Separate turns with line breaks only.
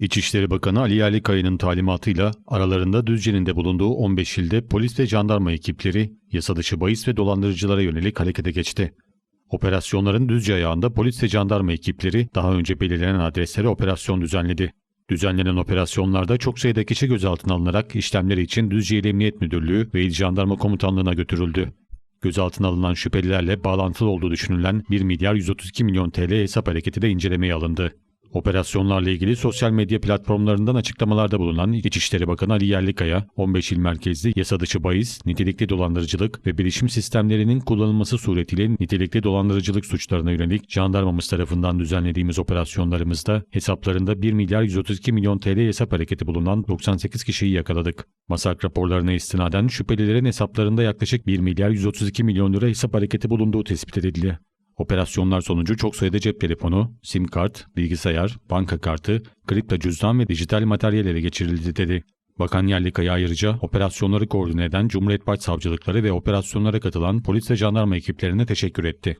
İçişleri Bakanı Ali Yerlikaya'nın talimatıyla aralarında Düzce'nin de bulunduğu 15 ilde polis ve jandarma ekipleri yasa dışı bahis ve dolandırıcılara yönelik harekete geçti. Operasyonların Düzce ayağında polis ve jandarma ekipleri daha önce belirlenen adreslere operasyon düzenledi. Düzenlenen operasyonlarda çok sayıda kişi gözaltına alınarak işlemleri için Düzce İl Emniyet Müdürlüğü ve İl Jandarma Komutanlığı'na götürüldü. Gözaltına alınan şüphelilerle bağlantılı olduğu düşünülen 1 milyar 132 milyon TL hesap hareketi de incelemeye alındı. Operasyonlarla ilgili sosyal medya platformlarından açıklamalarda bulunan İçişleri Bakanı Ali Yerlikaya, 15 il merkezli yasa dışı bahis, nitelikli dolandırıcılık ve bilişim sistemlerinin kullanılması suretiyle nitelikli dolandırıcılık suçlarına yönelik jandarmamız tarafından düzenlediğimiz operasyonlarımızda hesaplarında 1 milyar 132 milyon TL hesap hareketi bulunan 98 kişiyi yakaladık. Masak raporlarına istinaden şüphelilerin hesaplarında yaklaşık 1 milyar 132 milyon lira hesap hareketi bulunduğu tespit edildi. Operasyonlar sonucu çok sayıda cep telefonu, sim kart, bilgisayar, banka kartı, kripto cüzdan ve dijital materyal ele geçirildi dedi. Bakan Yerlikaya ayrıca operasyonları koordine eden Cumhuriyet Başsavcılıkları ve operasyonlara katılan polis ve jandarma ekiplerine teşekkür etti.